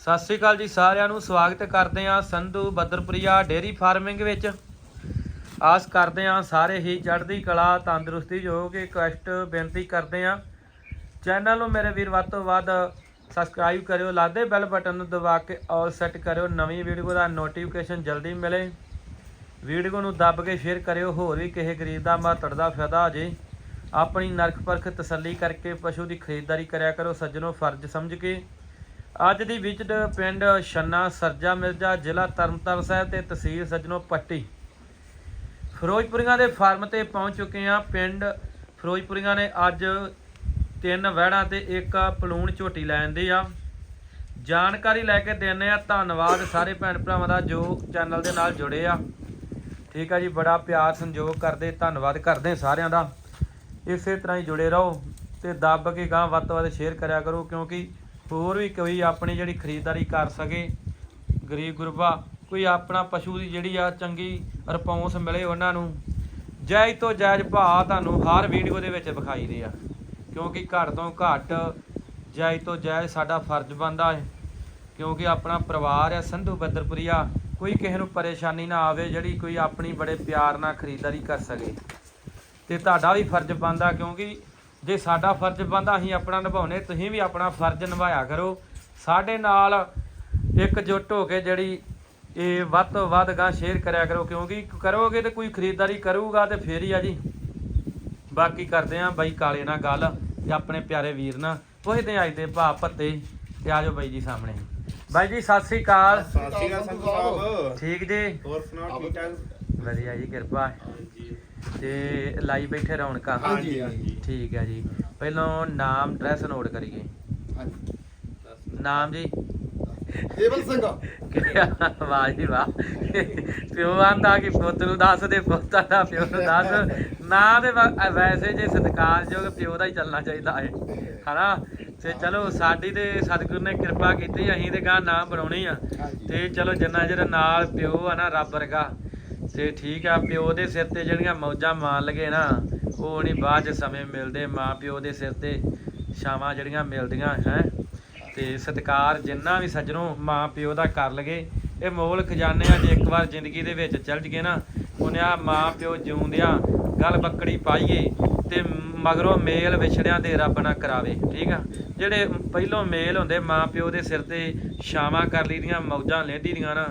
ਸਤਿ ਸ੍ਰੀ ਅਕਾਲ ਜੀ ਸਾਰਿਆਂ ਨੂੰ, ਸਵਾਗਤ ਕਰਦੇ ਹਾਂ ਸੰਧੂ ਬੱਦਰਪੁਰੀਆ ਡੇਰੀ ਫਾਰਮਿੰਗ ਵਿੱਚ। ਆਸ ਕਰਦੇ ਹਾਂ ਸਾਰੇ ਹੀ ਚੜ੍ਹਦੀ ਕਲਾ, ਤੰਦਰੁਸਤੀ ਜੋ ਕਿ ਕਸ਼ਟ ਬੇਨਤੀ ਕਰਦੇ ਹਾਂ। ਚੈਨਲ ਨੂੰ ਮੇਰੇ ਵੀਰ ਵੱਧ ਤੋਂ ਵੱਧ ਸਬਸਕ੍ਰਾਈਬ ਕਰਿਓ, ਲਾਦੇ ਬੈਲ ਬਟਨ ਨੂੰ ਦਬਾ ਕੇ ਆਲ ਸੈੱਟ ਕਰਿਓ, ਨਵੀਂ ਵੀਡੀਓ ਦਾ ਨੋਟੀਫਿਕੇਸ਼ਨ ਜਲਦੀ ਮਿਲੇ। ਵੀਡੀਓ ਨੂੰ ਦੱਬ ਕੇ ਸ਼ੇਅਰ ਕਰਿਓ, ਹੋਰ ਵੀ ਕਿਸੇ ਗਰੀਬ ਦਾ, ਮਾਤੜ ਦਾ ਫਾਇਦਾ ਹੋ ਜੇ। ਆਪਣੀ ਨਰਖ ਪਰਖ ਤਸੱਲੀ ਕਰਕੇ ਪਸ਼ੂ ਦੀ ਖਰੀਦਦਾਰੀ ਕਰਿਆ ਕਰੋ, ਸੱਜਣੋ ਫਰਜ਼ ਸਮਝ ਕੇ। ਅੱਜ ਦੀ ਵਿਜ਼ਿਟ ਪਿੰਡ ਛੰਨਾ ਸਰਜਾ ਮਿਰਜ਼ਾ ਜ਼ਿਲ੍ਹਾ ਤਰਨਤਾਰਨ ਸਾਹਿਬ ਤੇ ਤਹਿਸੀਲ ਸੱਜਣੋ ਪੱਟੀ। ਫਿਰੋਜ਼ਪੁਰੀਆਂ ਦੇ ਫਾਰਮ ਤੇ ਪਹੁੰਚ ਚੁੱਕੇ ਹਾਂ। ਪਿੰਡ ਫਿਰੋਜ਼ਪੁਰੀਆਂ ਨੇ ਅੱਜ ਤਿੰਨ ਵਹਿੜਾਂ ਤੇ ਇੱਕ ਪਲੂਣ ਝੋਟੀ ਲੈਣ ਆ। ਜਾਣਕਾਰੀ ਲੈ ਕੇ ਦਿੰਨੇ ਆ। ਧੰਨਵਾਦ ਸਾਰੇ ਭੈਣ ਭਰਾਵਾਂ ਦਾ ਜੋ ਚੈਨਲ ਦੇ ਨਾਲ ਜੁੜੇ ਆ। ਠੀਕ ਆ ਜੀ, ਬੜਾ ਪਿਆਰ ਸੰਯੋਗ ਕਰਦੇ, ਧੰਨਵਾਦ ਕਰਦੇ ਸਾਰਿਆਂ ਦਾ। ਇਸੇ ਤਰ੍ਹਾਂ ਹੀ ਜੁੜੇ ਰਹੋ ਤੇ ਦੱਬ ਕੇ ਗਾਂ ਵੱਧ ਤੋਂ ਵੱਧ ਸ਼ੇਅਰ ਕਰਿਆ ਕਰੋ ਕਿਉਂਕਿ ਹੋਰ ਵੀ ਕੋਈ ਆਪਣੀ ਜਿਹੜੀ ਖਰੀਦਦਾਰੀ ਕਰ ਸਕੇ, ਗਰੀਬ ਗੁਰਬਾ, ਕੋਈ ਆਪਣਾ ਪਸ਼ੂ ਦੀ ਜਿਹੜੀ ਆ ਚੰਗੀ ਰਿਸਪੌਂਸ ਮਿਲੇ ਉਹਨਾਂ ਨੂੰ। ਜਾਇਜ਼ ਤੋਂ ਜਾਇਜ਼ ਭਾਅ ਤੁਹਾਨੂੰ ਹਰ ਵੀਡੀਓ ਦੇ ਵਿੱਚ ਵਿਖਾਈ ਦੇ ਆ। ਕਿਉਂਕਿ ਘੱਟ ਤੋਂ ਘੱਟ ਜਾਇਜ਼ ਤੋਂ ਜਾਇਜ਼ ਸਾਡਾ ਫਰਜ਼ ਬਣਦਾ ਹੈ। ਕਿਉਂਕਿ ਆਪਣਾ ਪਰਿਵਾਰ ਹੈ, ਸੰਧੂ ਬੱਦਰਪੁਰੀਆ, ਕੋਈ ਕਿਸੇ ਨੂੰ ਪਰੇਸ਼ਾਨੀ ਨਾ ਆਵੇ, ਜਿਹੜੀ ਕੋਈ ਆਪਣੀ ਬੜੇ ਪਿਆਰ ਨਾਲ ਖਰੀਦਦਾਰੀ ਕਰ ਸਕੇ। ਤੇ ਤੁਹਾਡਾ ਵੀ ਫਰਜ਼ ਬਣਦਾ ਕਿਉਂਕਿ ਜੇ ਸਾਡਾ ਫਰਜ਼ ਬਣਦਾ ਅਸੀਂ ਆਪਣਾ ਨਿਭਾਉਨੇ ਤੁਸੀਂ ਵੀ ਆਪਣਾ ਫਰਜ਼ ਨਿਭਾਇਆ ਕਰੋ। ਸਾਡੇ ਨਾਲ ਇਕਜੁੱਟ ਹੋ ਕੇ ਜਿਹੜੀ ਇਹ ਵੱਧ ਤੋਂ ਵੱਧ ਗਾਂ ਸ਼ੇਅਰ ਕਰਿਆ ਕਰੋ ਕਿਉਂਕਿ ਕਰੋਗੇ ਤੇ ਕੋਈ ਖਰੀਦਦਾਰੀ ਕਰੂਗਾ ਤੇ ਫੇਰ ਹੀ ਆ ਜੀ। ਬਾਕੀ ਕਰਦੇ ਆਂ ਬਾਈ ਕਾਲੇ ਨਾਲ ਗੱਲ ਤੇ ਆਪਣੇ ਪਿਆਰੇ ਵੀਰ ਨਾਲ। ਪੁੱਛਦੇ ਆਂ ਅੱਜ ਦੇ ਭਾ ਪੱਤੇ ਤੇ ਆਜੋ ਬਾਈ ਜੀ ਸਾਹਮਣੇ। ਬਾਈ ਜੀ ਸਤਿ ਸ੍ਰੀ ਅਕਾਲ। ਸਤਿ ਸ਼੍ਰੀ ਅਕਾਲ ਸਾਹਿਬ। ਠੀਕ ਜੀ? ਹੋਰ ਸੁਣਾਓ ਠੀਕ ਠਾਕ? ਵਧੀਆ ਜੀ ਕਿਰਪਾ। ਤੇ ਲਾਈ ਬੈਠੇ ਰੌਣਕਾਂ। ਹਾਂਜੀ ਹਾਂਜੀ। ਠੀਕ ਹੈ ਜੀ। ਪਹਿਲਾਂ ਨਾਮ ਐਡਰੈਸ ਨੋਟ ਕਰੀਏ। ਨਾਮ ਜੀ। ਕੇਵਲ ਸਿੰਘ। ਵਾਹ ਜੀ ਵਾਹ। ਪਿਓ ਆਂਦਾ ਕਿ ਪੁੱਤ ਨੂੰ ਦੱਸ ਦੇ ਪੁੱਤਾਂ ਦਾ ਪਿਓ ਨੂੰ ਦੱਸ। ਨਾਂ ਦੇ ਵੈਸੇ ਜੇ ਸਤਿਕਾਰਯੋਗ ਪਿਓ ਦਾ ਹੀ ਚੱਲਣਾ ਚਾਹੀਦਾ ਹੈ। ਹਨਾ? ਤੇ ਚਲੋ ਸਾਡੀ ਤੇ ਸਤਿਗੁਰੂ ਨੇ ਕਿਰਪਾ ਕੀਤੀ ਅਸੀਂ ਤੇ ਗਾਂ ਨਾਮ ਬਣਾਉਣੀ ਆ। ਤੇ ਚਲੋ ਜਿੰਨਾ ਜਿਹੜਾ ਨਾਲ ਪਿਓ ਆ ਨਾ ਰੱਬ ਵਰਗਾ ਤੇ ਠੀਕ ਆ, ਪਿਓ ਦੇ ਸਿਰ ਤੇ ਜਿਹੜੀਆਂ ਮੌਜਾਂ ਮਾਣ ਲਗੇ ਨਾ, ਉਹ ਨਹੀਂ ਬਾਅਦ ਚ ਸਮੇਂ ਮਿਲਦੇ ਮਾਂ ਪਿਓ ਦੇ ਸਿਰ ਤੇ ਛਾਵਾਂ ਜਿਹੜੀਆਂ ਮਿਲਦੀਆਂ, ਹੈ। ਤੇ ਸਤਿਕਾਰ ਜਿੰਨਾ ਵੀ ਸੱਜਣੋ ਮਾਂ ਪਿਓ ਦਾ ਕਰ ਲਗੇ, ਇਹ ਮੋਲ ਖਜ਼ਾਨੇ ਆ, ਜੇ ਇੱਕ ਵਾਰ ਜ਼ਿੰਦਗੀ ਦੇ ਵਿੱਚ ਚੱਲ ਜਗੇ ਨਾ, ਉਹਨੇ ਆ ਮਾਂ ਪਿਓ ਜਿਉਂਦਿਆਂ ਗੱਲ ਬੱਕੜੀ ਪਾਈਏ ਤੇ ਮਗਰੋਂ ਮੇਲ ਵਿਛੜਿਆਂ ਦੇ ਰੱਬ ਨਾ ਕਰਾਵੇ, ਠੀਕ ਆ? ਜਿਹੜੇ ਪਹਿਲੋਂ ਮੇਲ ਹੁੰਦੇ ਮਾਂ ਪਿਓ ਦੇ ਸਿਰ ਤੇ ਛਾਵਾਂ ਕਰ ਲਈਆਂ ਮੌਜਾਂ ਲੈਂਦੀ ਦੀਆਂ ਨਾ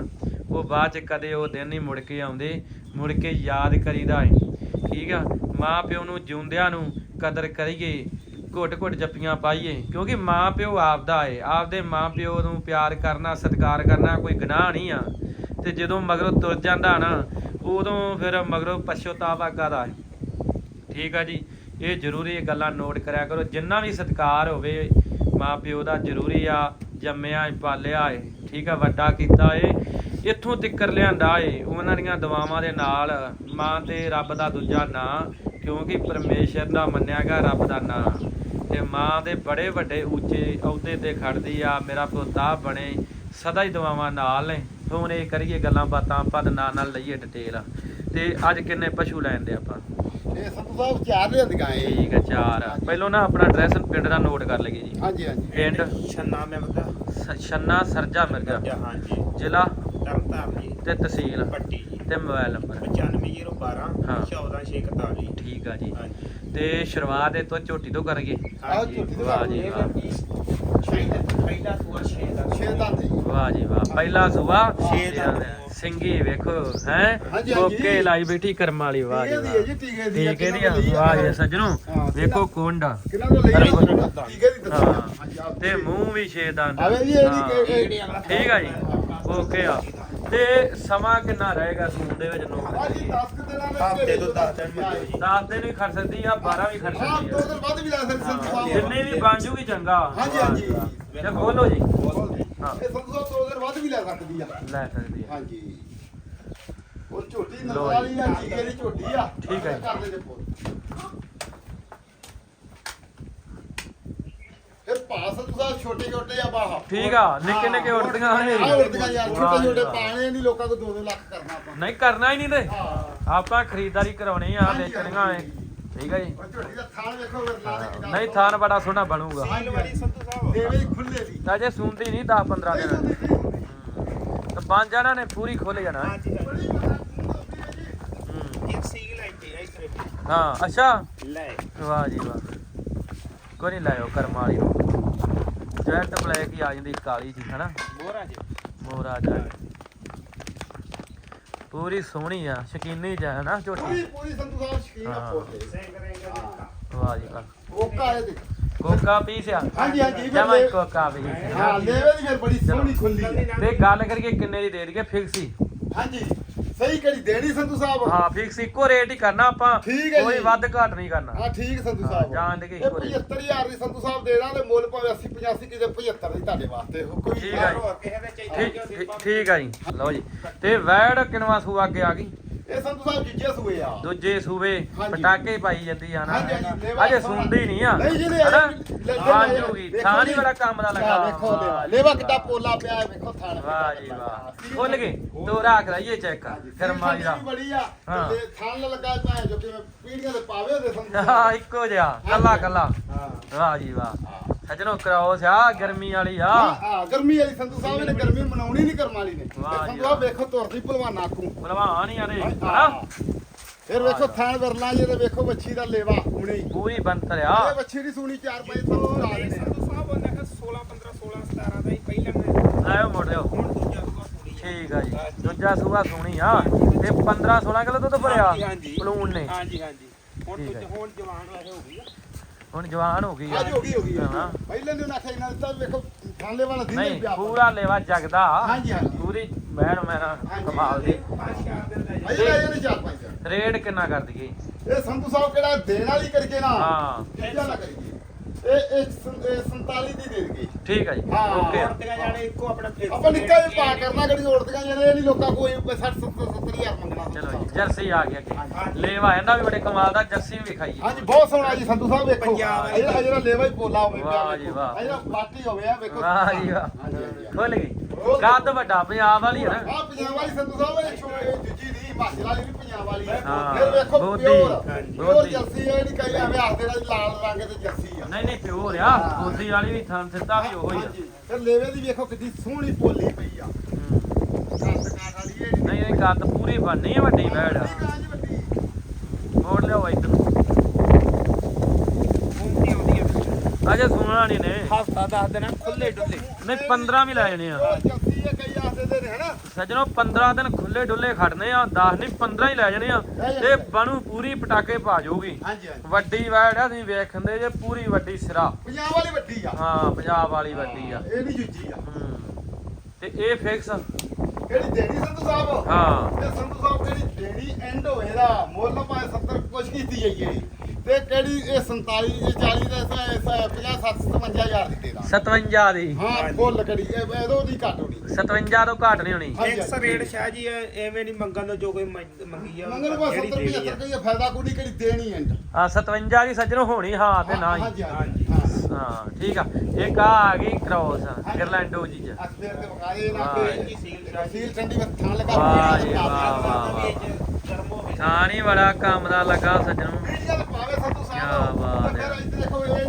ਉਹ ਬਾਅਦ ਚ ਕਦੇ ਉਹ ਦਿਨ ਨਹੀਂ ਮੁੜ ਕੇ ਆਉਂਦੇ ਮੁੜ ਕੇ ਯਾਦ ਕਰੀਦਾ ਏ। ਠੀਕ ਆ? ਮਾਂ ਪਿਓ ਨੂੰ ਜਿਉਂਦਿਆਂ ਨੂੰ ਕਦਰ ਕਰੀਏ ਘੁੱਟ ਘੁੱਟ ਜੱਪੀਆਂ ਪਾਈਏ ਕਿਉਂਕਿ ਮਾਂ ਪਿਓ ਆਪਦਾ ਏ। ਆਪਦੇ ਮਾਂ ਪਿਓ ਨੂੰ ਪਿਆਰ ਕਰਨਾ ਸਤਿਕਾਰ ਕਰਨਾ ਕੋਈ ਗੁਨਾਹ ਨਹੀਂ ਆ। ਤੇ ਜਦੋਂ ਮਗਰੋਂ ਤੁਰ ਜਾਂਦਾ ਨਾ ਉਦੋਂ ਫਿਰ ਮਗਰੋਂ ਪਛਤਾਵਾ ਕਾਦਾ ਏ? ਠੀਕ ਆ ਜੀ? ਇਹ ਜ਼ਰੂਰੀ ਇਹ ਗੱਲਾਂ ਨੋਟ ਕਰਿਆ ਕਰੋ। ਜਿੰਨਾ ਵੀ ਸਤਿਕਾਰ ਹੋਵੇ ਮਾਂ ਪਿਓ ਦਾ ਜ਼ਰੂਰੀ ਆ ਜੰਮਿਆ ਏ, ਪਾਲਿਆ ਏ। ਠੀਕ ਆ? ਵੱਡਾ ਕੀਤਾ ਏ। ਇੱਥੋਂ ਤਿੱਕਰ ਲਿਆਂਦਾ ਏ। ਉਹਨਾਂ ਦੀਆਂ ਦੁਆਵਾਂ ਦੇ ਨਾਲ ਮਾਂ ਤੇ ਰੱਬ ਦਾ ਦੂਜਾ ਨਾਂ ਕਿਉਂਕਿ ਪਰਮੇਸ਼ਰ ਦਾ ਮੰਨਿਆ ਗਿਆ ਰੱਬ ਦਾ ਨਾਂ। ਤੇ ਮਾਂ ਦੇ ਬੜੇ ਵੱਡੇ ਉੱਚੇ ਅਹੁਦੇ ਤੇ ਖੜਦੀ ਆ ਮੇਰਾ ਪੁੱਤਾ ਬਣੇ ਸਦਾ ਹੀ ਦੁਆਵਾਂ ਨਾਲ ਨੇ। ਹੁਣ ਇਹ ਕਰੀਏ ਗੱਲਾਂ ਬਾਤਾਂ ਆਪਾਂ ਦੇ ਨਾਂ ਨਾਲ ਲਈਏ ਡਿਟੇਲ ਤੇ ਅੱਜ ਕਿੰਨੇ ਪਸ਼ੂ ਲੈਣ ਦੇ ਆਪਾਂ? ਇਹ ਸੰਧੂ ਸਾਹਿਬ ਚਾਰ ਲਿਆਂਦੀਆਂ ਇਹ ਠੀਕ ਹੈ ਚਾਰ। ਆ। ਪਹਿਲੋਂ ਨਾ ਆਪਣਾ ਐਡਰੈਸ ਪਿੰਡ ਦਾ ਨੋਟ ਕਰ ਲਈਏ ਜੀ। ਹਾਂਜੀ ਹਾਂਜੀ। ਪਿੰਡ ਛੰਨਾ ਸ- ਛੰਨਾ ਸਰਜਾ ਮਿਰਜ਼ਾ ਹਾਂਜੀ। ਜ਼ਿਲ੍ਹਾ ਤਰਨਤਾਰਨ ਜੀ ਤੇ ਤਹਿਸੀਲ। ਪੱਟੀ ਜੀ ਤੇ ਮੋਬਾਈਲ ਨੰਬਰ। 95012 ਹਾਂ। 14641 ਠੀਕ ਆ ਜੀ। ਹਾਂਜੀ। ਤੇ ਸ਼ੁਰੂਆਤ ਇਹ ਤੋਂ ਝੋਟੀ ਤੋਂ ਕਰਾਂਗੇ। ਆਹ ਝੋਟੀ ਦੇ ਵਾਹ ਜੀ ਵਾਹ। ਪਹਿਲਾ ਸੂਆ ਛੇ ਦਾ। ਛੇ ਦੰਦ ਜੀ। ਵਾਹ ਜੀ ਵਾਹ। ਪਹਿਲਾ ਸੁਬਾ ਛੇ ਦਾ। ਸਿੰਗੀ ਵੇਖੋ ਹੈ? ਹਾਂਜੀ, ਹਾਂਜੀ। ਕੋਕੇ ਲਾਈ ਬੈਠੀ ਕਰਮ ਵਾਲੀ ਵਾਹ ਜੀ ਵਾਹ। ਟੀਕੇ ਦੀ ਠੀਕ ਹੈ। ਜੀ ਵਾਹ ਜੀ ਸੱਜਣੋ ਹਾਂ, ਵੇਖੋ ਕੁੰਡ। ਕਿਹਨਾਂ ਕੋਲ ਲਈ ਅਰੇ, ਟੀਕੇ ਦੀ ਦੱਸੋ ਹਾਂ। ਤੇ ਮੂੰਹ ਵੀ ਛੇ ਦੰਦ ਆਵੇ ਜੀ ਇਹਦੀ ਹਾਂ। ਕਿ- ਇਹ- ਠੀਕ ਆ ਜੀ। ਓਕੇ ਆ। ਤੇ ਸਮਾਂ ਕਿੰਨਾ ਰਹੇਗਾ ਸੂਟ ਦੇ ਵਿੱਚ ਨੂੰ ਹਾਂਜੀ 10 ਕਿ ਦਿਨਾਂ ਦੇ ਹਫ਼ਤੇ ਤੋਂ ਦਸ ਦਿਨ ਮਿਲਦੇ ਜੀ। 10 ਦਿਨ ਵੀ ਖੜ ਸਕਦੀ ਆ 12 ਵੀ ਖੜ ਹਾਂ ਸਕਦੀ ਦੋ ਆ ਦਿਨ ਬਾਅਦ ਵੀ ਲੈ ਸਕਦੇ ਸੰਧੂ ਸਾਹਿਬ ਜਿੰਨੇ ਵੀ ਬਣ ਜੂਗੀ ਚੰਗਾ। ਹਾਂਜੀ, ਹਾਂਜੀ। ਤੇ ਖੋਲੋ ਜੀ। ਹਾਂ। ਇਹ ਸੰਧੂ ਸਾਹਿਬ ਦੋ ਦਿਨ ਬਾਅਦ ਵੀ ਲੈ ਸਕਦੀ ਆ। ਲੈ ਸਕਦੀ ਆ। ਹਾਂਜੀ। ਉਹ ਝੋਟੀ ਲਓ ਨਸਲ ਵਾਲੀ ਆ ਟੀਕੇ ਦੀ ਝੋਟੀ ਆ। ਠੀਕ ਹੈ। ਕਰ ਦੇ ਪੁੱਤ ਇਹ ਸਾਹਿਬ ਛੋਟੇ ਛੋਟੇ ਆ ਬਾਹ ਠੀਕ ਆ ਨਿੱਕੇ ਨਿੱਕੇ ਉੜਦੀਆਂ ਨੇ। ਆ ਉੜਦੀਆਂ ਯਾਰ ਛੋਟੇ ਛੋਟੇ ਜੀ। ਪਾਣੇ ਨਹੀਂ ਲੋਕਾਂ ਕੋਲ 2-2 ਲੱਖ ਕਰਨਾ ਆਪਾਂ। ਨਹੀਂ ਕਰਨਾ ਹੀ ਨਹੀਂ ਤੇ। ਆਪਾਂ ਖਰੀਦਦਾਰੀ ਕਰਾਉਣੀ ਆ ਵੇਚਣੀਆਂ ਨੇ। ਠੀਕ ਹੈ ਜੀ। ਉਹ ਝੋਟੀ ਦਾ ਥਾਣ ਵੇਖੋ ਦੇ ਨਹੀਂ ਥਾਨ ਬੜਾ ਸੋਹਣਾ ਬਣੂਗਾ। ਸੀਲ ਵਾਲੀ ਸੰਧੂ ਸਾਹਿਬ। ਦੇਵੇ ਖੁੱਲੇ ਦੀ। ਅਜੇ ਸੁਣਦੀ ਨਹੀਂ 10 15 ਨਹੀਂ ਦਿਨ। ਤੇ ਪੰਜ ਜਣਾ ਨੇ ਪੂਰੀ ਖੋਲੇ ਜਾਣਾ। ਹੈ। ਹਾਂਜੀ। ਹੈ ਜੀ। ਹੂੰ। ਇੱਕ ਸੀਲ ਆਈ ਤੇ ਇਸ ਤਰ੍ਹਾਂ ਹਾਂ ਅੱਛਾ। ਲੈ। ਵਾਹ ਜੀ ਵਾਹ। ਕੋਈ ਨਹੀਂ ਲਾਇਓ ਕਰਮ ਵਾਲੀ ਨੂੰ। ਜੈਟ ਬਲੈਕ ਹੀ ਆ ਜਾਂਦੀ ਕਾਲੀ ਜੀ ਹਨਾ? ਮੋਹਰਾ ਜੀ ਮੋਰਾ ਜਾ ਪੂਰੀ ਸੋਹਣੀ ਆ ਸ਼ਕੀਨੀ ਜਾ ਹੈ ਨਾ ਪੂਰੀ ਝੋਟੀ ਪੂਰੀ ਸੰਧੂ ਸਾਹਿਬ ਸ਼ਕੀਨ ਆ। ਪੋਤੇ ਵਾਹ ਜੀ ਵਾਹ। ਕੋਕਾ ਇਹ ਦੇਖ। ਕੋਕਾ ਪੀਸ ਆ? ਹਾਂਜੀ ਹਾਂਜੀ ਜਮਾ ਕੋਕਾ ਵੀ ਹਾਂ ਲੈਵੇ ਦੀ ਫਿਰ ਬੜੀ ਸੋਹਣੀ ਖੁੱਲੀ ਤੇ ਗੱਲ ਕਰੀਏ ਕਿੰਨੇ ਦੀ ਦੇ ਦਈਏ ਫਿਕਸ ਹੀ। ਹਾਂਜੀ। ਸਹੀ ਕਿਹੜੀ ਦੇਣੀ ਸੰਧੂ ਸਾਹਿਬ? ਹਾਂ ਫਿਕਸ ਇੱਕੋ ਰੇਟ ਹੀ ਕਰਨਾ ਆਪਾਂ। ਠੀਕ ਹੈ ਕੋਈ ਜੀ। ਵੱਧ ਘੱਟ ਨਹੀਂ ਕਰਨਾ। ਹਾਂ ਠੀਕ ਸੰਧੂ ਸਾਹਿਬ। ਜਾਣ ਦੇ ਕੇ ਇਹ ਇੱਕੋ ਰੇਟ। 75000 ਦੀ ਸੰਧੂ ਸਾਹਿਬ ਦੇ ਦਾਂਗੇ ਮੁੱਲ ਭਾਵੇਂ 80 85 ਕਿਤੇ 75 ਦੀ ਤੁਹਾਡੇ ਵਾਸਤੇ ਉਹ ਕੋਈ ਠੀਕ ਹੈ ਜੀ। ਹੋਰ ਕਿਸੇ ਦੇ ਠੀਕ ਚਾਹੀਦਾ ਠੀਕ- ਠੀਕ ਆ ਜੀ। ਲਓ ਜੀ। ਤੇ ਵੈੜ ਕਿਨਵਾ ਸੂਆ ਅੱਗੇ ਆ ਗਈ? ਇਹ ਸੰਧੂ ਸਾਹਿਬ ਜਿੱਜੇ ਸੂਏ ਆ। ਦੂਜੇ ਸੂਬੇ ਹਾਂਜੀ। ਪਟਾਕੇ ਪਾਈ ਜਾਂਦੀ ਆ ਨਾ। ਹਾਂਜੀ, ਹਾਂਜੀ, ਲੇਵਾ ਅਜੇ ਸੋਹਣਾ। ਸੁਣਦੀ ਨਹੀਂ ਆ। ਨਹੀਂ ਜੀ, ਨਹੀਂ, ਹਨਾ? ਲੈ- ਹਾਂ ਜੂਗੀ ਵੇਖੋ ਥਾਂ ਜੀ। ਹੀ ਬੜਾ ਕੰਮ ਦਾ ਲੱਗਾ ਆਹ ਵੇਖੋ ਲੇਵਾ ਲੇਵਾ। ਕਿੱਡਾ ਪੋਲਾ ਪਿਆ ਹੈ, ਵੇਖੋ ਥਾਣ ਵਾਹ ਜੀ ਵਾਹ। ਖੁੱਲ ਗਏ। ਤੂੰ ਰੱਖ ਲਈਏ ਚੈੱਕ। ਕਰਮ ਵਾਲੀ ਦਾ ਬੜੀ ਆ। ਹਾਂ। ਤੇ ਥਾਣ ਲੱਗਾ ਪਾਏ ਜੋ ਕਿ ਪੀੜੀਆਂ ਤੇ ਪਾਵੇ ਉਹਦੇ ਸੰਧੂ ਹਾਂ ਇੱਕੋ ਜਿਹਾ। ਕੱਲਾ ਕੱਲਾ। ਹਾਂ। ਵਾਹ ਜੀ ਵਾਹ। ਸੱਜਣੋ ਕਰਾਉਸ ਆ ਗਰਮੀ ਵਾਲੀ ਆ। ਹਾਂ ਗਰਮੀ ਵਾਲੀ ਸੰਧੂ ਸਾਹਿਬ ਨੇ ਗਰਮੀ ਮਨਾਉਣੀ ਨਹੀਂ ਕਰਮ ਵਾਲੀ ਨੇ। ਸੰਧੂ ਸਾਹਿਬ ਵੇਖੋ ਤੁਰਦੀ ਭਲਵਾਨਾ ਆਖੂ ਭਲਵਾਨ ਯਾਰੇ ਹਾਂ। ਹਨਾ? ਫਿਰ ਵੇਖੋ ਥਾਣ ਵਰਲਾ ਜੇ ਤੇ ਵੇਖੋ ਵੱਛੀ ਦਾ ਲੇਵਾ ਹੁਣੇ ਪੂਰੀ ਬੰਤਰ ਇਹ ਆ ਵੱਛੀ ਦੀ ਸੂਣੀ 4-5 ਤੋਂ ਲਾ ਇਹ ਦੇਣੇ ਸੰਧੂ ਸਾਹਿਬ ਉਹਨਾਂ ਦਾ 16 15 16 17 ਦਾ ਹੀ ਪਹਿਲਾਂ ਆਇਓ ਮੁੜ ਲਿਓ ਹੁਣ ਦੂਜਾ ਠੀਕ ਆ ਜੀ। ਦੂਜਾ ਸੂਆ ਸੋਹਣੀ ਆ। ਤੇ 15 16 ਕਿਲੋ ਦੁੱਧ ਭਰਿਆ ਹਾਂਜੀ, ਹਾਂਜੀ। ਪਲੂਣ ਨੇ। ਹਾਂਜੀ ਹਾਂਜੀ। ਹੁਣ। ਹੁਣ ਜਵਾਨ ਵੈਸੇ ਹੋ ਗਈ ਆ। ਹੁਣ ਜਵਾਨ ਹੋ ਗਈ ਆ ਅੱਜ ਹੋ ਗਈ ਹੋ ਗਈ ਹਾਂ। ਪਹਿਲਾਂ ਨੇ ਉਹਨਾਂ ਆਖਿਆ ਇਹਨਾਂ ਦਿੱਤਾ ਵੇਖੋ ਥਾਲੇ ਵਾਲਾ ਦਿਨ ਨਹੀਂ ਪਿਆ ਪੂਰਾ ਲੇਵਾ ਜਗਦਾ ਹਾਂਜੀ, ਹਾਂਜੀ। ਪੂਰੀ ਬੈਣ ਮੈਨਾ। ਕਮਾਲ ਦੀ ਦਾ ਅਜੇ ਲੈ ਜਾਣੇ ਚਾਰ ਪੰਜ ਦਿਨ। ਰੇਟ ਕਿੰਨਾ ਕਰ ਦਈਏ ਇਹ ਸੰਧੂ ਸਾਹਿਬ ਕਿਹੜਾ ਦੇਣ ਵਾਲੀ ਕਰਕੇ ਨਾ ਹਾਂ ਨਾ ਕਰੀਏ ਇਹ ਇਹ ਸੰ- ਇਹ 47 ਦੀ ਦੇ ਦੇਗੇ ਠੀਕ ਆ ਜੀ। ਹਾਂ। ਓਕੇ। ਔਰਤਾਂ ਜਾਣੇ ਇੱਕੋ ਆਪਣਾ fix ਆਪਾਂ ਨਿੱਕਾ rate ਜਿਹਾ ਪਾ ਕਰਨਾ ਕਿਹੜੀ ਔਰਤਾਂ ਜਿਹੜੇ ਇਹ ਨਹੀਂ ਲੋਕਾਂ ਕੋਈ 60 70 70000 ਮੰਗਣਾ ਚਲੋ ਜੀ ਜਰਸੀ ਆ ਗਿਆ ਅੱਗੇ। ਲੇਵਾ ਇਹਦਾ ਵੀ ਬੜੇ ਕਮਾਲ ਦਾ ਜਰਸੀ ਵੀ ਹਾਂਜੀ ਬਹੁਤ ਸੋਹਣਾ ਜੀ ਸੰਧੂ ਸਾਹਿਬ ਵੇਖੋ। ਪੰਜਾਬ ਵਾਲੀ ਇਹ ਜਿਹੜਾ ਲੇਵਾ ਹੀ ਪੋਲਾ ਹੋਵੇ ਪਿਆ ਵਾਹ ਜੀ, ਵੇਖੋ। ਵਾਹ। ਇਹ ਜਿਹੜਾ ਬਾਟੀ ਹੋਵੇ ਆ ਵੇਖੋ। ਵਾਹ ਜੀ ਵਾਹ। ਹਾਂਜੀ, ਹਾਂਜੀ, ਹਾਂਜੀ। ਖੁੱਲ ਗਈ। ਕੱਦ ਵੱਡਾ ਪੰਜਾਬ ਵਾਲੀ ਹੈ ਨਾ। ਪੰਜਾਬ ਵਾਲੀ ਸੰਧੂ ਸਾਹਿਬ ਇਹ ਦੂਜੀ ਨਹੀਂ ਵਾਲੀ ਵੀ ਪੰਜਾਬ ਵਾਲੀ ਹੈ ਹਾਂ, ਫਿਰ ਵੇਖੋ ਬੋਦੀ, ਪਿਓਰ। ਹਾਂਜੀ। ਪਿਓਰ ਬੋਦੀ। ਜਰਸੀ ਇਹ ਨਹੀਂ ਕਈ ਐਵੇਂ ਆਖਦੇ ਨੇ ਲਾਲ ਰੰਗ ਦੇ ਜਰਸੀ ਆ। ਨਹੀਂ ਨਹੀਂ ਪਿਓਰ ਆ। ਬੋਦੀ ਵਾਲੀ ਵੀ ਥਾਂ ਸਿੱਧਾ ਵੀ ਉਹੀ ਆ। ਹਾਂਜੀ। ਫਿਰ ਲੇਵੇ ਦੀ ਵੇਖੋ ਕਿੰਨੀ ਸੋਹਣੀ ਪੋਲੀ ਪਈ ਆ। ਹੂੰ। ਕੱਦ ਕਾਠ ਵਾਲੀ ਇਹ ਨਹੀਂ ਨਹੀਂ ਕੱਦ ਪੂਰੀ ਬਣਨੀ ਹੈ ਵੱਡੀ ਬੈੜ ਮੋੜ ਲਿਓ ਇੱਧਰ। ਘੁੰਮਦੀ ਆਉਂਦੀ ਆ ਅਜੇ ਸੁਣਨਾ ਨਹੀਂ ਨੇ। ਹਫਤਾ ਦਸ ਦਿਨ ਖੁੱਲੇ ਡੁੱਲੇ ਨਹੀਂ 15 ਵੀ ਲੈ ਜਾਣੇ ਆ। ਜਰਸੀ ਆ ਕਈ ਆਖਦੇ ਦੇ ਨੇ ਹਨਾ? ਸੱਜਣੋ 15 ਦਿਨ ਖੁੱਲੇ ਡੁੱਲੇ ਖੜਨੇ ਆ 10 ਨਹੀਂ 15 ਹੀ ਲੈ ਜਾਣੇ ਆ। ਤੇ ਬਣੂ ਪੂਰੀ ਪਟਾਕੇ ਪਾ ਜਾਊਗੀ ਵੱਡੀ ਵੈੜ ਆ ਤੁਸੀਂ ਵੇਖਦੇ ਜੇ ਪੂਰੀ ਵੱਡੀ ਸਿਰਾ। ਪੰਜਾਬ ਵਾਲੀ ਵੱਡੀ ਆ। ਹਾਂ ਪੰਜਾਬ ਵਾਲੀ ਵੱਡੀ ਆ। ਇਹ ਵੀ ਜੁੱਜੀ ਆ। ਤੇ ਇਹ ਫਿਕਸ ਕਿਹੜੀ ਦੇਣੀ ਸੰਧੂ ਸਾਹਿਬ? ਹਾਂ। ਤੇ ਸੰਧੂ ਸਾਹਿਬ ਕਿਹੜੀ ਦੇਣੀ ਐਂਡ ਹੋਏ ਦਾ। ਮੁੱਲ ਭਾਵੇਂ 70 ਕੁਛ ਕੀਤੀ ਜਾਈਏ ਤੇ ਕਿਹੜੀ ਇਹ 47 ਜੇ 40 ਦੇ 50 57 ਹਜ਼ਾਰ ਦੀ ਦੇ ਦਾਂ 57 ਦੀ? ਹਾਂ ਫੁੱਲ ਕੜੀ ਇਹ ਇਹਦੋਂ ਦੀ ਘੱਟ ਹੋਣੀ। 57 ਤੋਂ ਘੱਟ ਨਹੀਂ ਹੋਣੀ? ਹਾਂਜੀ, ਫਿਕਸ ਰੇਟ ਸ਼ਾਹ ਜੀ ਇਹ ਐਵੇਂ ਨਹੀਂ ਮੰਗਣ ਦਾ ਜੋ ਕੋਈ ਮੰਗ- ਮੰਗੀ ਆ ਮੰਗਲ ਕੋ 70 ਜਿਹੜੀ 75 ਦੇਣੀ ਆ। ਕੋਈ ਫਾਇਦਾ ਕੋਈ ਨਹੀਂ ਕਿਹੜੀ ਦੇਣੀ ਐਂਡ ਆ 57 ਦੀ ਸੱਜਣੋ ਹੋਣੀ ਹਾਂ ਤੇ ਨਾ ਹੀ। ਹਾਂਜੀ ਹਾਂਜੀ। ਹਾਂ। ਹਾਂ ਠੀਕ ਆ। ਇੱਕ ਆ ਆ ਗਈ ਕ੍ਰੋਸ ਗਰਲੈਂਡੋ ਜੀ ਚ। ਅਸਬੇਰ ਤੇ ਵਕਾਏ ਨਾ ਵਾਹ ਕਿ ਜੀ, ਸੀਲ ਸ਼ਾਹ ਜੀ। ਸੀਲ ਠੰਡੀ ਵਿੱਚ ਥਾਂ ਲਗਾ ਵਾਹ ਜੀ, ਪੀੜੀਆਂ ਵਾਹ, ਵਾਹ, ਵਾਹ। ਵਿੱਚ ਗਰਮ ਹੋਵੇ ਥਾਂ ਹੀ ਬੜਾ ਕੰਮ ਦਾ ਲੱਗਾ ਸੱਜਣੋ ਪਾਵੇ ਸੰਧੂ ਕਿਆ ਸਾਹਿਬ ਬਾਤ ਹੈ। ਫਿਰ ਇੱਧਰ ਦੇਖੋ ਇਹ ਨਹੀਂ ਬਰੀਕ ਇੱਧਰ ਕਈ ਇੱਧਰ ਪੰਜ ਚੱਪੀਆਂ ਪਾਈ ਜਾਂਦੇ।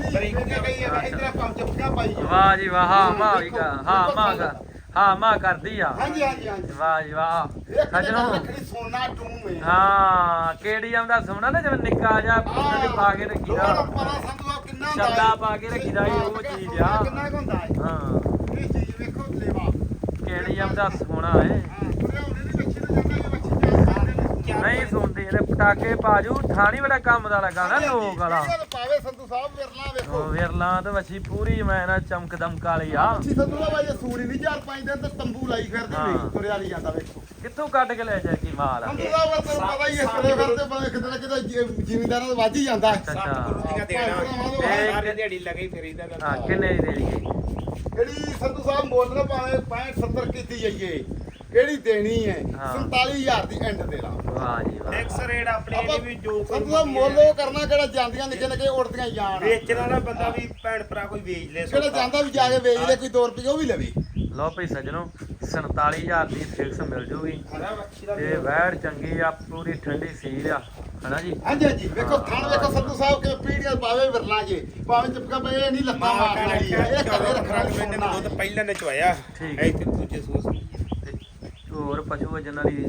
ਵਾਹ ਜੀ ਵਾਹ ਹਾਂ ਮਾ ਵੀ ਦੇਖੋ, ਕਾ ਹਾਂ ਮਾ ਥਾਂ ਕਾ ਹਾਂ ਮਾ ਕਰਦੀ ਆ। ਹਾਂਜੀ ਹਾਂਜੀ ਹਾਂਜੀ। ਵਾਹ ਜੀ ਵਾਹ। ਇਹ ਸੱਜਣੋ। ਸੋਨਾ ਟੂਮ ਹੈ ਹਾਂ ਕਿਹੜੀ ਆਉਂਦਾ ਸੋਹਣਾ ਨਾ ਜਿਵੇਂ ਨਿੱਕਾ ਜਿਹਾ ਉਹਦੇ ਪਾ ਕੇ ਰੱਖੀਦਾ। ਪਤਾ ਹੈ। ਪਾ ਕੇ ਰੱਖੀਦਾ ਸੀ, ਉਹ ਚੀਜ਼ ਆ। ਕਿੰਨਾ ਹੁੰਦਾ ਹੈ ਹਾਂ। ਇਹ ਚੀਜ਼ ਵੇਖੋ ਲੇਵਾ। ਕਿਹੜੀ ਆਉਂਦਾ ਏ। ਹਾਂ ਦੀ ਇਹ ਨਹੀਂ ਸੁਣਦੀ ਇਹਦੇ ਪਟਾਕੇ ਬਾਜੂ ਥਾਣੀ ਬੜਾ ਕੰਮ ਦਾ ਲੱਗਾ ਨਾ ਲੋਕ ਵਾਲਾ। ਸਾਹਿਬ ਵਿਰਲਾ ਵੇਖੋ। ਵਿਰਲਾਂ ਤੇ ਵੱਛੀ ਪੂਰੀ ਮੈਂ ਨਾ ਚਮਕ ਦਮਕ ਵਾਲੀ ਆ। ਅੱਛੀ ਸੰਧੂ ਸਾਹਿਬ ਇਹ ਸੂਰੀ ਨਹੀਂ ਚਾਰ ਪੰਜ ਦਿਨ ਤੇ ਤੰਬੂ ਲਾਈ ਫਿਰਦੀ ਹਾਂ। ਵੇਖ ਤੁਰਿਆ ਨਹੀਂ ਜਾਂਦਾ ਵੇਖੋ। ਕਿੱਥੋਂ ਕੱਢ ਕੇ ਲੈ ਜਾ ਕੀ ਮਾਲ ਆ? ਸੰਧੂ ਸਾਹਿਬ ਤੈਨੂੰ ਪਤਾ ਹੀ ਹੈ ਤੁਰੇ ਫਿਰਦੇ ਬੜੇ ਕਿਤੇ ਨਾ ਕਿਤੇ ਜੀ- ਜ਼ਿਮੀਂਦਾਰਾਂ ਦਾ ਵੱਜ ਹੀ ਜਾਂਦਾ। ਹੈ ਅੱਛਾ। ਦੀਆਂ ਦੇਣਾ। ਸਾਰੇ ਦਿਹਾੜੀ ਲਗਾਈ ਫਿਰ ਇਹਦਾ ਹਾਂ ਕਿੰਨੇ ਦੀ ਦੇਣੀ ਹੈ? ਕਿਹੜੀ ਸੰਧੂ ਸਾਹਿਬ ਮੁੱਲ ਨਾ ਭਾਵੇਂ 65 70 ਕੀਤੀ ਜਾਈਏ ਕਿਹੜੀ ਦੇਣੀ ਹੈ? ਹਾਂ। 47000 ਦੀ ਐਂਡ ਦੇ ਲਾ। ਵਾਹ ਜੀ ਵਾਹ। ਰੇਟ ਆਪਣੇ ਆਪਾਂ ਲਈ ਵੀ ਜੋ ਕੋਈ ਸਾਹਿਬ ਮੁੱਲ ਉਹ ਕਰਨਾ ਕਿਹੜਾ ਜਾਂਦੀਆਂ ਨਿੱਕੇ ਨਿੱਕੇ ਉੜਦੀਆਂ ਜਾਣ। ਵੇਚਣ ਵਾਲਾ ਬੰਦਾ ਵੀ ਭੈਣ ਭਰਾ ਕੋਈ ਵੇਚ ਲੈ ਕਿਹੜਾ ਜਾਂਦਾ ਵੀ ਜਾ ਕੇ ਵੇਚ ਲੈ ਕੋਈ 2 ਰੁਪਏ ਉਹ ਵੀ ਲਵੇ। ਲਓ ਭਈ ਸੱਜਣੋ 47000 ਦੀ ਫਿਕਸ ਮਿਲ ਜੂਗੀ। ਹਰਾ ਬੱਚੀ ਦਾ ਤੇ ਵੈੜ ਚੰਗੀ ਆ ਪੂਰੀ ਠੰਡੀ ਸੀਲ ਆ। ਹਨਾ ਜੀ? ਹਾਂਜੀ ਹਾਂਜੀ। ਵੇਖੋ ਥਣ ਵੇਖੋ ਸੰਧੂ ਸਾਹਿਬ ਕਿ ਪੀੜੀਆਂ ਪਾਵੇ ਵਿਰਲਾ ਜੇ ਭਾਵੇਂ ਚੁਪਕਾ ਪਏ ਇਹ ਨਹੀਂ ਲੱਤਾਂ ਮਾਂ ਮਾਰਨ ਵਾਲੀ ਆ, ਇਹ ਘਰੇ ਰੱਖਣਾ ਨੇ ਦੁੱਧ ਪਹਿਲਾਂ ਨੇ ਚਵਾਇਆ ਠੀਕ। ਇੱਥੇ ਦੂਜੇ ਸੂਸ ਹੋਰ ਪਸ਼ੂ ਆ ਜਿਨ੍ਹਾਂ ਦੀ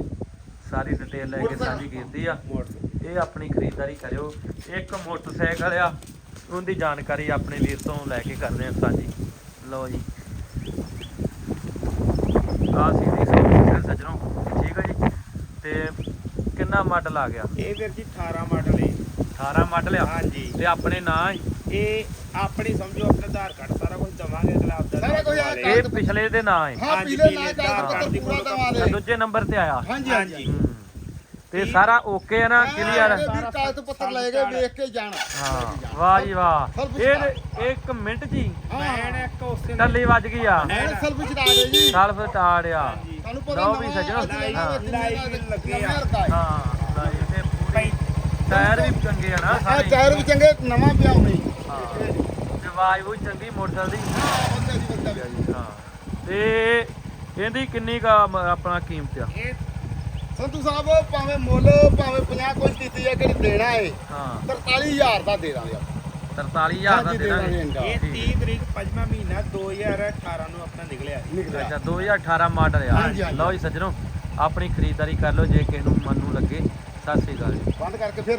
ਸਾਰੀ ਡਿਟੇਲ ਲੈ ਕੇ ਸਾਂਝੀ ਕੀਤੀ ਆ। ਇਹ ਆਪਣੀ ਖਰੀਦਦਾਰੀ ਕਰਿਓ। ਇੱਕ ਮੋਟਰਸਾਈਕਲ ਆ ਉਹਦੀ ਜਾਣਕਾਰੀ ਆਪਣੇ ਵੀਰ ਤੋਂ ਲੈ ਕੇ ਕਰਦੇ ਆ ਸਾਂਝੀ। ਲਓ ਜੀ। ਆ ਸੀ ਦੀ ਸੱਜਣੋ। ਠੀਕ ਆ ਜੀ? ਤੇ ਕਿੰਨਾ ਮਾਡਲ ਆ ਗਿਆ? ਇਹ ਵੀਰ ਜੀ 18 ਮਾਡਲ ਹੈ 18 ਮਾਡਲ ਆ? ਹਾਂਜੀ। ਤੇ ਆਪਣੇ ਨਾਂ ਇਹ ਆਪਣੀ ਸਮਝੋ ਆਪਣੇ ਆਧਾਰ ਕਾਰਡ ਸਾਰਾ ਕੁਝ ਦਵਾਂਗੇ ਅਗਲਾ ਆਪਦਾ ਸਾਰਾ ਕੁਝ ਆ ਇਹ ਪਿਛਲੇ ਦੇ ਨਾਂ ਹੈ। ਹਾਂ ਹਾਂਜੀ, ਪੀਲੇ ਨਾ ਪੀਲੇ ਕਾਗਜ਼ ਦਾ ਪੱਤਰ ਪੂਰਾ ਤੇ ਦਵਾਂਗੇ ਦੂਜੇ ਨੰਬਰ ਤੇ ਆਇਆ। ਹਾਂਜੀ ਹਾਂਜੀ। ਹੂੰ। ਤੇ ਸਾਰਾ ਓਕੇ ਆ ਨਾ ਕਲੀਅਰ ਇਹ ਵੀ ਕਾਗਜ਼ ਪੱਤਰ ਲੈ ਕੇ ਵੇਖ ਕੇ ਜਾਣਾ। ਹਾਂ ਵਾਹ ਜੀ ਵਾਹ। ਇਹ ਇੱਕ ਮਿੰਟ ਜੀ। ਮੈਂ ਇੱਕ ਉਸੇ ਟੱਲੀ ਵੱਜ ਗਈ ਆ। ਮੈਂ ਸਲਫ ਛਡਾ ਦੇ ਜੀ। ਸਲਫ ਟਾੜਿਆ ਤੁਹਾਨੂੰ ਪਤਾ ਲਓ ਵੀ ਸੱਜਣੋ, ਹਾਂ। ਲਾਈਟ ਲੱਗੇ ਆ। ਹਾਂ ਲਾਈ ਤੇ ਪੂਰੀ ਟਾਇਰ ਵੀ ਚੰਗੇ ਆ ਨਾ ਆ ਸਾਰੇ। ਟਾਇਰ ਵੀ ਚੰਗੇ ਨਵਾਂ ਪਿਆ ਹੁਣੇ ਹਾਂ। ਆਵਾਜ਼ ਵੀ ਚੰਗੀ ਮੋਟਰ ਦੀ। ਹਾਂ। ਬੰਦਾ ਜੀ ਬੰਦਾ ਜੀ ਹਾਂ ਤੇ ਇਹਦੀ ਕਿੰਨੀ ਕਾ ਆਪਣਾ ਕੀਮਤ ਆ? ਸੰਧੂ ਸਾਹਿਬ ਭਾਵੇਂ ਮੁੱਲ ਭਾਵੇਂ 50 ਕੁਝ ਦਿੱਤੀ ਹੈ ਕਿਹੜੀ ਦੇਣਾ ਹੈ। ਹਾਂ 43000 ਦਾ ਦੇ ਦਾਂਗੇ ਆਪਾਂ। 43000 ਦਾ ਦੇ ਦਾਂਗੇ। ਇਹ 30 ਤਰੀਕ 5ਵਾਂ ਮਹੀਨਾ 2018 ਨੂੰ ਆਪਣਾ ਨਿਕਲਿਆ ਨਿਕਲਿਆ। ਅੱਛਾ 2018 ਮਾਡਲ ਆ। ਲਓ ਜੀ ਸੱਜਣੋ ਆਪਣੀ ਖਰੀਦਦਾਰੀ ਕਰ ਲਓ ਜੇ ਕਿਸੇ ਨੂੰ ਮਨ ਨੂੰ ਲੱਗੇ। ਸਤਿ ਸ੍ਰੀ ਅਕਾਲ ਬੰਦ ਕਰਕੇ ਫਿਰ